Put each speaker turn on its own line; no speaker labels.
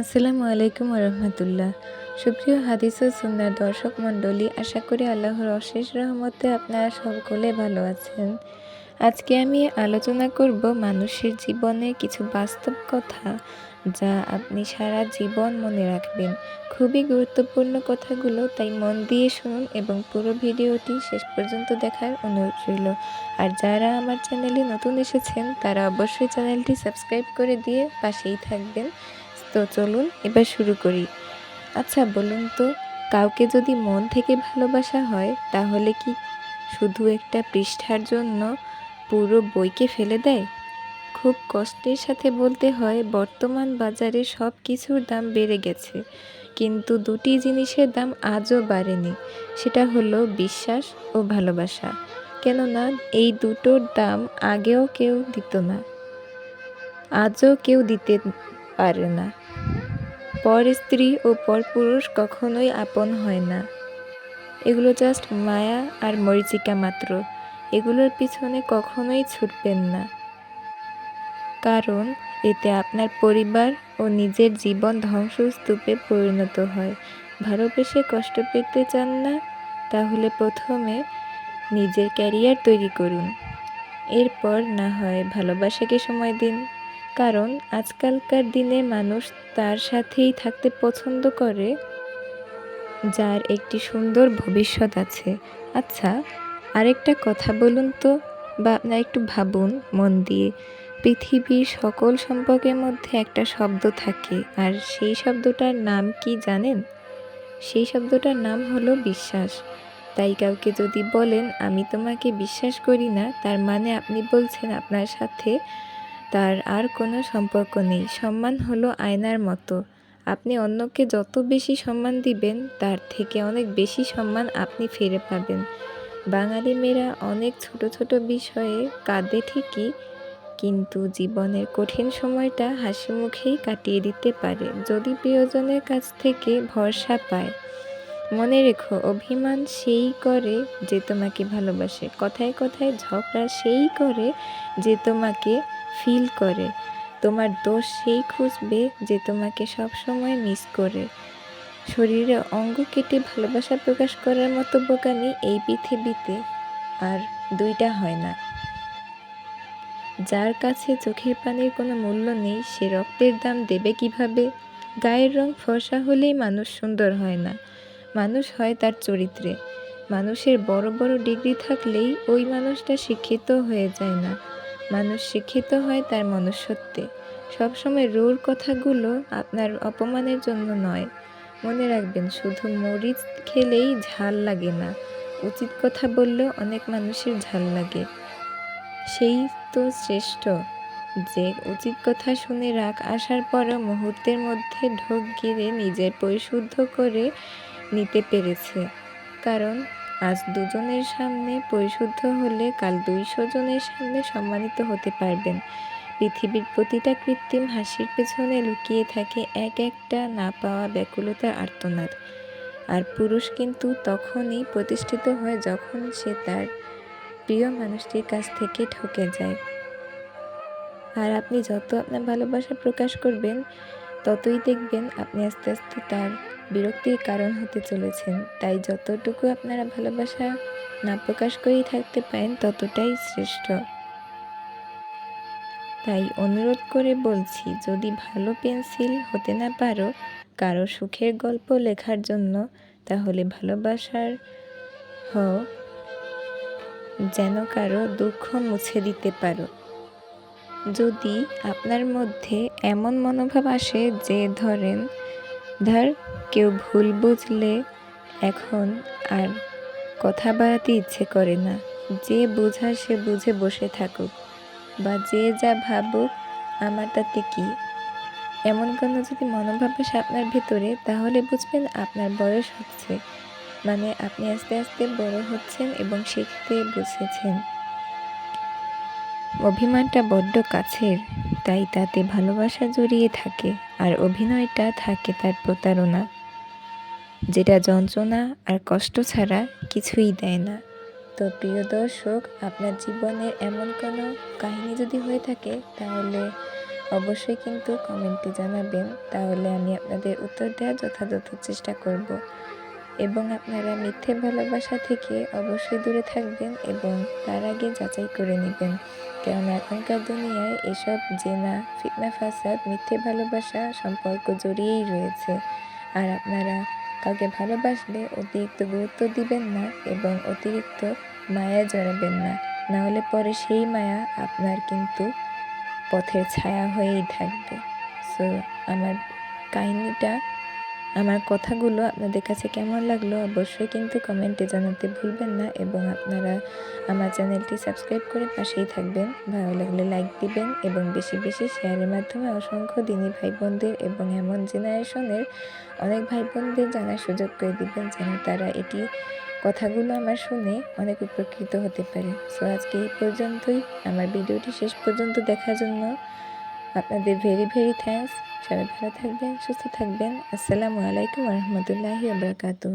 আসসালামু আলাইকুম রহমতুল্লাহ সুপ্রিয় হাদিস ও সুন্দর দর্শক মণ্ডলী, আশা করি আল্লাহর অশেষ রহমতে আপনারা সকলে ভালো আছেন। আজকে আমি আলোচনা করব মানুষের জীবনে কিছু বাস্তব কথা যা আপনি সারা জীবন মনে রাখবেন। খুবই গুরুত্বপূর্ণ কথাগুলো, তাই মন দিয়ে শুনুন এবং পুরো ভিডিওটি শেষ পর্যন্ত দেখার অনুরোধ রইল। আর যারা আমার চ্যানেলে নতুন এসেছেন, তারা অবশ্যই চ্যানেলটি সাবস্ক্রাইব করে দিয়ে পাশেই থাকবেন। তো চলুন এবার শুরু করি। আচ্ছা বলুন তো, কাউকে যদি মন থেকে ভালোবাসা হয়, তাহলে কি শুধু একটা পৃষ্ঠার জন্য পুরো বইকে ফেলে দেয়? খুব কষ্টের সাথে বলতে হয়, বর্তমান বাজারে সব কিছুর দাম বেড়ে গেছে, কিন্তু দুটি জিনিসের দাম আজও বাড়েনি, সেটা হলো বিশ্বাস ও ভালোবাসা। কেননা, এই দুটোর দাম আগেও কেউ দিত না, আজও কেউ দিতে পারে না। পর স্ত্রী ও পর পুরুষ কখনোই আপন হয় না। এগুলো জাস্ট মায়া আর মরিচিকা মাত্র। এগুলোর পিছনে কখনোই ছুটবেন না। কারণ এতে আপনার পরিবার ও নিজের জীবন ধ্বংসস্তূপে পরিণত হয়। ভালোবেসে কষ্ট পেতে চান না, তাহলে প্রথমে নিজের ক্যারিয়ার তৈরি করুন। এরপর না হয় ভালোবাসাকে সময় দিন। কারণ আজকালকার দিনে মানুষ তার সাথেই থাকতে পছন্দ করে, যার একটি সুন্দর ভবিষ্যৎ আছে। আচ্ছা আরেকটা কথা বলুন তো, বা আপনারা একটু ভাবুন মন দিয়ে। পৃথিবীর সকল সম্পর্কের মধ্যে একটা শব্দ থাকে, আর সেই শব্দটার নাম কি জানেন? সেই শব্দটার নাম হলো বিশ্বাস। তাই কাউকে যদি বলেন, আমি তোমাকে বিশ্বাস করি না তার মানে আপনি বলছেন আপনার সাথে তার আর কোনো সম্পর্ক নেই। সম্মান হলো আয়নার মতো। আপনি অন্যকে যত বেশি সম্মান দিবেন, তার থেকে অনেক বেশি সম্মান আপনি ফিরে পাবেন। বাঙালি মেয়েরা অনেক ছোট ছোট বিষয়ে কাঁদে ঠিকই, কিন্তু জীবনের কঠিন সময়টা হাসি মুখেই কাটিয়ে দিতে পারে। যদি প্রিয়জনের কাছ থেকে ভরসা পায় মনে রেখো, অভিমান সেই করে যে তোমাকে ভালোবাসে। কথায় কথায় ঝগড়া সেই করে যে তোমাকে ফিল করে। তোমার দোষ সেই খুঁজবে যে তোমাকে সব সময় মিস করে। শরীরে অঙ্গ কেটে ভালোবাসা প্রকাশ করার মতো বোকামি এই পৃথিবীতে, আর দুইটা হয় না। যার কাছে চোখের পানির কোনো মূল্য নেই, সে রক্তের দাম দেবে কীভাবে? গায়ের রং ফর্সা হলেই মানুষ সুন্দর হয় না। মানুষ হয় তার চরিত্রে। মানুষের বড় বড় ডিগ্রি থাকলেই ওই মানুষটা শিক্ষিত হয়ে যায় না। মানুষ শিক্ষিত হয় তার মনুষ্যত্বে। সবসময় রুর কথাগুলো আপনার অপমানের জন্য নয়। মনে রাখবেন, শুধু মরিচ খেলেই ঝাল লাগে না। উচিত কথা বললেও অনেক মানুষের ঝাল লাগে। সেই তো শ্রেষ্ঠ। যে উচিত কথা শুনে রাগ আসার পরও মুহূর্তের মধ্যে ঢোক গিরে নিজের পরিশুদ্ধ করে নিতে পেরেছে। কারণ আজ দুজনের সামনে পরিশুদ্ধ হলে কাল দুইশো জনের সামনে সম্মানিত হতে পারবেন। পৃথিবীর প্রতিটা কৃত্রিম হাসির পেছনে লুকিয়ে থাকে এক একটা না পাওয়া ব্যাকুলতার আর্তনাদ। আর পুরুষ কিন্তু তখনই প্রতিষ্ঠিত হয় যখন সে তার প্রিয় মানুষটির কাছ থেকে ঠকে যায়। আর আপনি যত আপনার ভালোবাসা প্রকাশ করবেন ততই দেখবেন আপনি আস্তে আস্তে তার বিরক্তির কারণ হতে চলেছেন। তাই যতটুকু আপনারা ভালোবাসা না প্রকাশ করেই থাকতে পারেন, ততটাই শ্রেষ্ঠ। তাই অনুরোধ করে বলছি, যদি ভালো পেন্সিল হতে না পারো কারও সুখের গল্প লেখার জন্য, তাহলে ভালোবাসার হও যেন কারও দুঃখ মুছে দিতে পারো। যদি আপনার মধ্যে এমন মনোভাব আসে যে ধরেন, ধর কেউ ভুল বুঝলে এখন আর কথা বাড়াতে ইচ্ছে করে না। যে বোঝা সে বুঝে বসে থাকুক। বা যে যা ভাবুক, আমার তাতে কি? এমন কোনো যদি মনোভাব আসে আপনার ভিতরে, তাহলে বুঝবেন আপনার বয়স হচ্ছে। মানে আপনি আস্তে আস্তে বড় হচ্ছেন এবং শিখতে বুঝেছেন। অভিমানটা বড্ড কাছের, তাই তাতে ভালোবাসা জড়িয়ে থাকে আর অভিনয়টা থাকে তার প্রতারণা, যেটা যন্ত্রণা আর কষ্ট ছাড়া কিছুই দেয় না। তো প্রিয় দর্শক, আপনার জীবনের এমন কোনো কাহিনী যদি হয়ে থাকে, তাহলে অবশ্যই কিন্তু কমেন্টে জানাবেন। তাহলে আমি আপনাদের উত্তর দেওয়ার যথাযথ চেষ্টা করব। এবং আপনারা মিথ্যে ভালোবাসা থেকে অবশ্যই দূরে থাকবেন এবং তার আগে যাচাই করে নেবেন। কেননা এখনকার দুনিয়ায় এসব জেনা, ফিতনা, ফাসাদ, মিথ্যে ভালোবাসা সম্পর্ক জড়িয়েই রয়েছে। আর আপনারা কাউকে ভালোবাসলে অতিরিক্ত গুরুত্ব দিবেন না এবং অতিরিক্ত মায়া জড়াবেন না। নাহলে পরে সেই মায়া আপনার কিন্তু পথের ছায়া হয়েই থাকবে। সো আমার কাহিনিটা আমার কথাগুলো আপনাদের কাছে কেমন লাগল অবশ্যই কিন্তু কমেন্টে জানাতে ভুলবেন না এবং আপনারা আমার চ্যানেলটি সাবস্ক্রাইব করে পাশেই থাকবেন। ভালো লাগলে লাইক দিবেন এবং বেশি বেশি শেয়ারের মাধ্যমে অসংখ্য দিনী ভাই বোনদের এবং এমন জেনারেশনের অনেক ভাই বোনদের জানার সুযোগ করে দিবেন যেন তারা এটি কথাগুলো আমার শুনে অনেক উপকৃত হতে পারে। সো আজকে এই পর্যন্তই। আমার ভিডিওটি শেষ পর্যন্ত দেখার জন্য আপনাদের ভেরি ভেরি থ্যাংকস সবাই ভালো থাকবেন সুস্থ থাকবেন। আসসালামু আলাইকুম রহমতুল্লাহি আবরকাতুহ